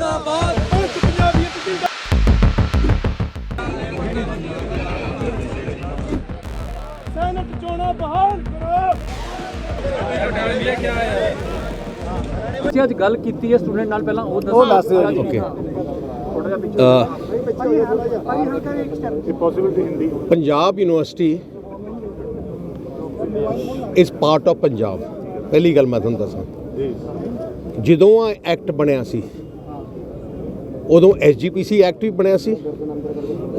ਜਿੰਦਾਬਾਦ। ਸੈਨਟ ਚੋਣਾਂ ਬਹਾਲ ਕਰੋ। ਤੁਸੀਂ ਅੱਜ ਗੱਲ ਕੀਤੀ ਹੈ ਸਟੂਡੈਂਟ ਨਾਲ ਪਹਿਲਾਂ ਉਹ ਦੱਸੋ। ਉਹ ਦੱਸ okay Punjab university is part of Punjab. ਪਹਿਲੀ ਗੱਲ ਮੈਂ ਤੁਹਾਨੂੰ ਦੱਸਾਂ। ਜਦੋਂ ਆ ਐਕਟ ਬਣਿਆ ਸੀ ਉਦੋਂ ਐਸਜੀਪੀਸੀ ਐਕਟ ਵੀ ਬਣਿਆ ਸੀ।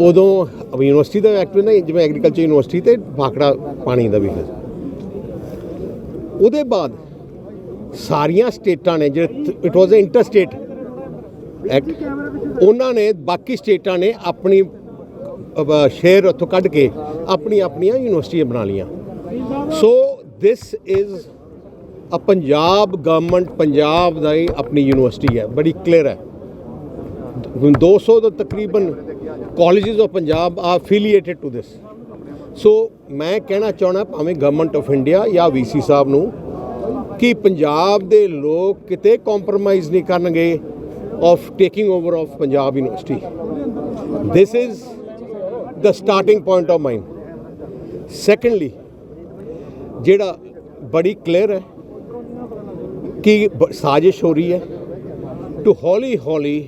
ਉਦੋਂ ਯੂਨੀਵਰਸਿਟੀ ਦਾ ਐਕਟ ਵੀ ਨਾ ਜਿਵੇਂ ਐਗਰੀਕਲਚਰ ਯੂਨੀਵਰਸਿਟੀ ਤੇ ਭਾਖੜਾ ਪਾਣੀ ਦਾ ਵੀ ਹੈ। ਉਹਦੇ ਬਾਅਦ ਸਾਰੀਆਂ ਸਟੇਟਾਂ ਨੇ, ਜਿਹੜੇ it was a inter state act ਉਹਨਾਂ ਨੇ ਬਾਕੀ ਸਟੇਟਾਂ ਨੇ ਆਪਣੀ ਸ਼ੇਅਰ ਉੱਥੋਂ ਕੱਢ ਕੇ ਆਪਣੀ ਆਪਣੀਆਂ ਯੂਨੀਵਰਸਿਟੀਆਂ ਬਣਾ ਲੀਆਂ so this is a Punjab government Punjab ਦਾ ਹੀ ਆਪਣੀ ਯੂਨੀਵਰਸਿਟੀ ਹੈ, ਬੜੀ ਕਲੀਅਰ ਹੈ। 200 ਤੋਂ ਤਕਰੀਬਨ ਕਾਲਜਸ ਆਫ ਪੰਜਾਬ ਆ ਅਫੀਲੀਏਟਡ ਟੂ ਦਿਸ ਸੋ ਮੈਂ ਕਹਿਣਾ ਚਾਹਣਾ ਭਾਵੇਂ ਗਵਰਨਮੈਂਟ ਆਫ ਇੰਡੀਆ ਜਾਂ ਵੀਸੀ ਸਾਹਿਬ ਨੂੰ ਕਿ ਪੰਜਾਬ ਦੇ ਲੋਕ ਕਿਤੇ ਕੰਪਰੋਮਾਈਜ਼ ਨਹੀਂ ਕਰਨਗੇ of taking over of Punjab university this is the starting point of mine. Secondly, ਜਿਹੜਾ ਬੜੀ ਕਲੀਅਰ ਹੈ ਕਿ ਸਾਜ਼ਿਸ਼ ਹੋ ਰਹੀ ਹੈ। ਟੂ ਹੌਲੀ ਹੌਲੀ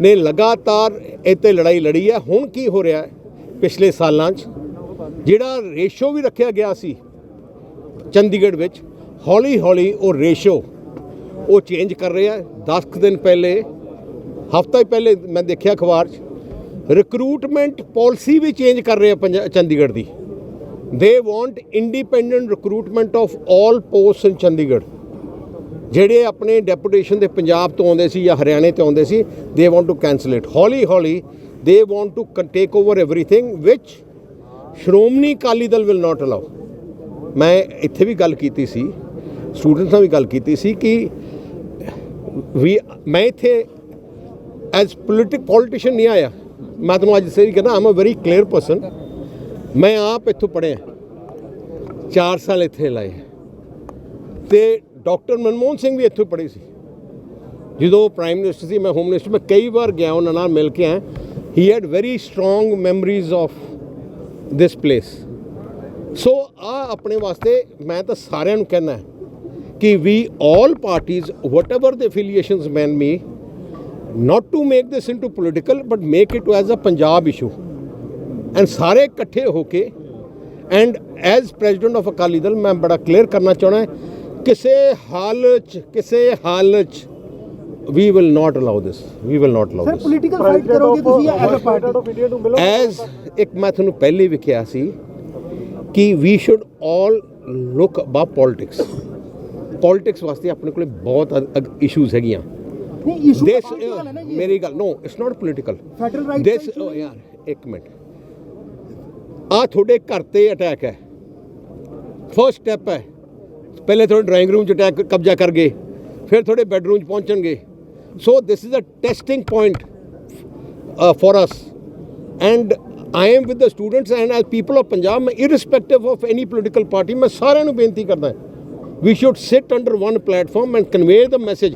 ਨੇ ਲਗਾਤਾਰ ਇੱਥੇ ਲੜਾਈ ਲੜੀ ਹੈ। ਹੁਣ ਕੀ ਹੋ ਰਿਹਾ ਹੈ ਪਿਛਲੇ ਸਾਲਾਂ 'ਚ? ਜਿਹੜਾ ਰੇਸ਼ੋ ਵੀ ਰੱਖਿਆ ਗਿਆ ਸੀ ਚੰਡੀਗੜ੍ਹ ਵਿੱਚ, ਹੌਲੀ ਹੌਲੀ ਉਹ ਰੇਸ਼ੋ ਉਹ ਚੇਂਜ ਕਰ ਰਿਹਾ 10 ਕੁ ਦਿਨ ਪਹਿਲੇ, ਹਫਤਾ ਹੀ ਪਹਿਲੇ ਮੈਂ ਦੇਖਿਆ ਅਖਬਾਰ 'ਚ ਰਿਕਰੂਟਮੈਂਟ ਪਾਲਿਸੀ ਵੀ ਚੇਂਜ ਕਰ ਰਿਹਾ ਆ ਚੰਡੀਗੜ੍ਹ ਦੀ। They want independent recruitment of 올 post in Chandigarh. ਜਿਹੜੇ ਆਪਣੇ ਡੈਪੂਟੇਸ਼ਨ ਦੇ ਪੰਜਾਬ ਤੋਂ ਆਉਂਦੇ ਸੀ ਜਾਂ ਹਰਿਆਣੇ ਤੋਂ ਆਉਂਦੇ ਸੀ ਦੇ ਵਾਂਟ ਟੂ ਕੈਨਸਲ ਇਟ ਹੌਲੀ ਹੌਲੀ they want to take over everything which Shiromani Akali Dal will not allow ਮੈਂ ਇੱਥੇ ਵੀ ਗੱਲ ਕੀਤੀ ਸੀ ਸਟੂਡੈਂਟਸ ਨਾਲ ਵੀ ਗੱਲ ਕੀਤੀ ਸੀ ਕਿ ਵੀ ਮੈਂ ਇੱਥੇ ਐਜ਼ ਪੋਲਿਟਿਕ ਪੋਲੀਟੀਸ਼ੀਅਨ ਨਹੀਂ ਆਇਆ ਮੈਂ ਤੁਹਾਨੂੰ ਅੱਜ ਸਹੀ ਕਹਿੰਦਾ I'm a very clear person ਮੈਂ ਆਪ ਇੱਥੋਂ ਪੜ੍ਹਿਆ 4 ਸਾਲ ਇੱਥੇ ਲਾਏ ਤੇ ਡਾਕਟਰ ਮਨਮੋਹਨ ਸਿੰਘ ਵੀ ਇੱਥੋਂ ਪੜ੍ਹੇ ਸੀ। ਜਦੋਂ ਪ੍ਰਾਈਮ ਮਿਨਿਸਟਰ ਸੀ, ਮੈਂ ਹੋਮ ਮਿਨਿਸਟਰ ਮੈਂ ਕਈ ਵਾਰ ਗਿਆ ਉਹਨਾਂ ਨਾਲ ਮਿਲ ਕੇ ਆਇਆ। He had very strong memories of this place so ਆ ਆਪਣੇ ਵਾਸਤੇ ਮੈਂ ਤਾਂ ਸਾਰਿਆਂ ਨੂੰ ਕਹਿਣਾ ਕਿ ਵੀ all parties, whatever the affiliations may be not to make this into political, but make it as a Punjab issue. And ਸਾਰੇ ਇਕੱਠੇ ਹੋ ਕੇ and as president of Akali Dal ਮੈਂ ਬੜਾ ਕਲੀਅਰ ਕਰਨਾ ਚਾਹਣਾ ਕਿਸੇ ਹਾਲਤ 'ਚ ਕਿਸੇ ਹਾਲਤ 'ਚ ਵੀ will not allow this we will not allow this political fight ਕਰੋਗੇ ਤੁਸੀਂ ਐਜ਼ ਅ ਪਾਰਟੀ ਐਜ਼ ਇੱਕ ਮੈਂ ਤੁਹਾਨੂੰ ਪਹਿਲੇ ਵੀ ਕਿਹਾ ਸੀ ਕਿ we should all look above politics politics ਵਾਸਤੇ ਆਪਣੇ ਕੋਲੇ ਬਹੁਤ ਇਸ਼ੂਜ਼ ਹੈਗੀਆਂ। ਨਹੀਂ ਇਸ਼ੂ ਦਿਸ ਮੇਰੀ ਗੱਲ no it's not political federal right this ਯਾਰ ਇੱਕ ਮਿੰਟ। ਆ ਤੁਹਾਡੇ ਘਰ ਤੇ ਅਟੈਕ ਹੈ। ਫਰਸਟ ਸਟੈਪ ਹੈ। ਪਹਿਲੇ ਤੁਹਾਡੇ ਡਰਾਇੰਗ ਰੂਮ ਚ ਅਟੈਕ ਕਬਜ਼ਾ ਕਰ ਗਏ ਫਿਰ ਤੁਹਾਡੇ ਬੈਡਰੂਮ ਚ ਪਹੁੰਚਣਗੇ। So this is a testing point for us and I am with the students and as people of Punjab ਮੈਂ irrespective of any political party ਮੈਂ ਸਾਰਿਆਂ ਨੂੰ ਬੇਨਤੀ ਕਰਦਾ we should sit under one platform and convey the message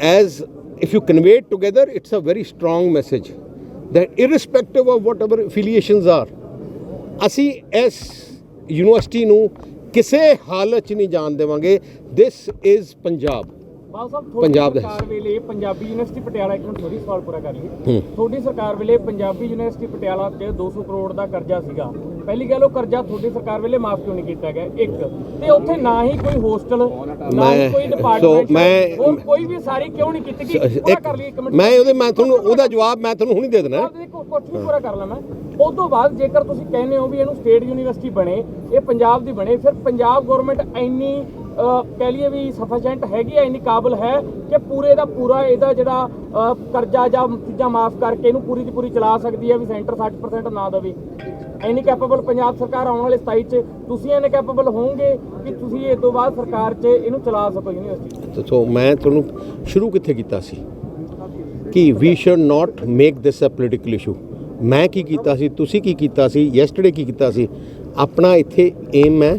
as if you convey it together, it's a very strong message that irrespective of whatever affiliations are, ਅਸੀਂ ਇਸ university ਨੂੰ ਕਿਸੇ ਹਾਲਤ 'ਚ ਨਹੀਂ ਜਾਣ ਦੇਵਾਂਗੇ। ਦਿਸ ਇਜ਼ ਪੰਜਾਬ ਬਾਲ ਸਾਹਿਬ ਪੰਜਾਬ ਦਾ। ਸਰਕਾਰ ਵੇਲੇ ਪੰਜਾਬੀ ਯੂਨੀਵਰਸਿਟੀ ਪਟਿਆਲਾ ਇੱਕ ਮਿੰਟ ਥੋੜੀ ਸਵਾਲ ਪੂਰਾ ਕਰ ਲਈਏ। ਤੁਹਾਡੀ ਸਰਕਾਰ ਵੇਲੇ ਪੰਜਾਬੀ ਯੂਨੀਵਰਸਿਟੀ ਪਟਿਆਲਾ ਤੇ 200 ਕਰੋੜ ਦਾ ਕਰਜ਼ਾ ਸੀਗਾ। ਪਹਿਲੀ ਗੱਲ ਉਹ ਕਰਜ਼ਾ ਤੁਹਾਡੀ ਸਰਕਾਰ ਵੇਲੇ ਮਾਫ ਕਿਉਂ ਨਹੀਂ ਕੀਤਾ ਗਿਆ? ਇੱਕ ਤੇ ਉੱਥੇ ਨਾ ਹੀ ਕੋਈ ਹੋਸਟਲ ਨਾ ਹੀ ਕੋਈ ਸੋ ਡਿਪਾਰਟਮੈਂਟ ਮੈਂ- ਹੋਰ ਕੋਈ ਵੀ ਸਾਰੀ ਕਿਉਂ ਨਹੀਂ ਕੀਤੀ? ਗਈ ਪੂਰਾ ਕਰ ਲਈ ਇੱਕ ਮਿੰਟ। ਮੈਂ ਉਹਦੇ ਮੈਂ ਤੁਹਾਨੂੰ ਉਹਦਾ ਜਵਾਬ ਮੈਂ ਤੁਹਾਨੂੰ ਹੁਣੀ ਦੇ ਦੇਣਾ। ਕੁਝ ਵੀ ਪੂਰਾ ਕਰ ਲਾਂ ਮੈਂ। ਉਸ ਤੋਂ ਬਾਅਦ ਜੇਕਰ ਤੁਸੀਂ ਕਹਿੰਦੇ ਹੋ ਵੀ ਇਹਨੂੰ ਸਟੇਟ ਯੂਨੀਵਰਸਿਟੀ ਬਣੇ ਇਹ ਪੰਜਾਬ ਦੀ ਬਣੇ ਫਿਰ ਪੰਜਾਬ ਗਵਰਨਮੈਂਟ ਇੰਨੀ ਕਹਿ ਲਈਏ ਵੀ ਸਫੀਸ਼ੀਐਂਟ ਹੈਗੀ ਹੈ ਇੰਨੀ ਕਾਬਲ ਹੈ ਕਿ ਪੂਰੇ ਦਾ ਪੂਰਾ ਇਹਦਾ ਜਿਹੜਾ ਕਰਜ਼ਾ ਜਾਂ ਚੀਜ਼ਾਂ ਮਾਫ ਕਰਕੇ ਇਹਨੂੰ ਪੂਰੀ ਦੀ ਪੂਰੀ ਚਲਾ ਸਕਦੀ ਹੈ ਵੀ ਸੈਂਟਰ 60% ਨਾ ਦੇਵੇ। ਇੰਨੀ ਕੈਪੇਬਲ ਪੰਜਾਬ ਸਰਕਾਰ ਆਉਣ ਵਾਲੇ 27 ਚ, ਤੁਸੀਂ ਇਹਨੇ ਕੈਪੇਬਲ ਹੋਵੋਗੇ ਕਿ ਤੁਸੀਂ ਇਹ ਤੋਂ ਬਾਅਦ ਸਰਕਾਰ 'ਚ ਇਹਨੂੰ ਚਲਾ ਸਕੋ ਯੂਨੀਵਰਸਿਟੀ ਤੇ ਸੋ ਮੈਂ ਤੁਹਾਨੂੰ ਸ਼ੁਰੂ ਕਿੱਥੇ ਕੀਤਾ ਸੀ? ਕਿ we should not make this a political issue ਮੈਂ ਕੀ ਕੀਤਾ ਸੀ? ਤੁਸੀਂ ਕੀ ਕੀਤਾ ਸੀ? ਯੈਸਟਰਡੇ ਕੀ ਕੀਤਾ ਸੀ? ਆਪਣਾ ਇੱਥੇ ਏਮ ਹੈ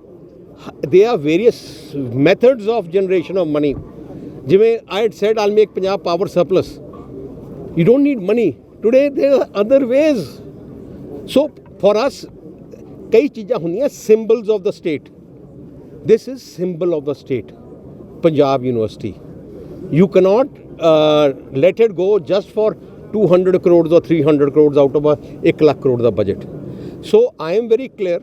they are various methods of generation of money ਜਿਵੇਂ I had said all make Punjab power surplus you don't need money today there are other ways so for us ਕਈ ਚੀਜ਼ਾਂ ਹੁੰਦੀਆਂ symbols of the state this is symbol of the state punjab university you cannot uh, let it go just for 200 crores or 300 crores out of a 1 lakh crore ਦਾ budget so i am very clear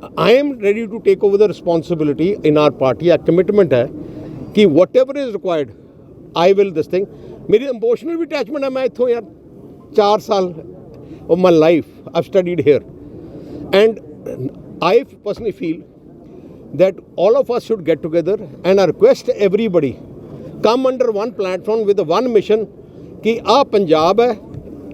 ਕਿ I am ready to take over the responsibility in our party. Our commitment ਹੈ ਕਿ whatever is required, I will this thing. ਮੇਰੀ emotional ਵੀ attachment ਹੈ ਮੈਂ ਇੱਥੋਂ ਯਾਰ 4 ਸਾਲ of my life I've studied here. And I personally feel that all of us should get together and I request everybody come under one platform with one mission ਕਿ ਆ ਪੰਜਾਬ ਹੈ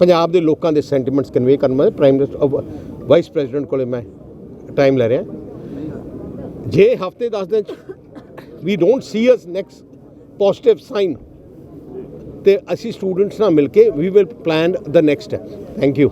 Punjab ਦੇ ਲੋਕਾਂ ਦੇ ਸੈਂਟੀਮੈਂਟਸ ਕਨਵੇ ਕਰਨ ਮੈਂ prime minister vice president ਕੋਲੇ ਮੈਂ ਟਾਈਮ ਲੈ ਰਿਹਾ। ਜੇ ਹਫ਼ਤੇ 10 ਦਿਨ ਚ we don't see us next positive sign ਤੇ ਅਸੀਂ ਸਟੂਡੈਂਟਸ ਨਾਲ ਮਿਲ ਕੇ we will plan the next thank you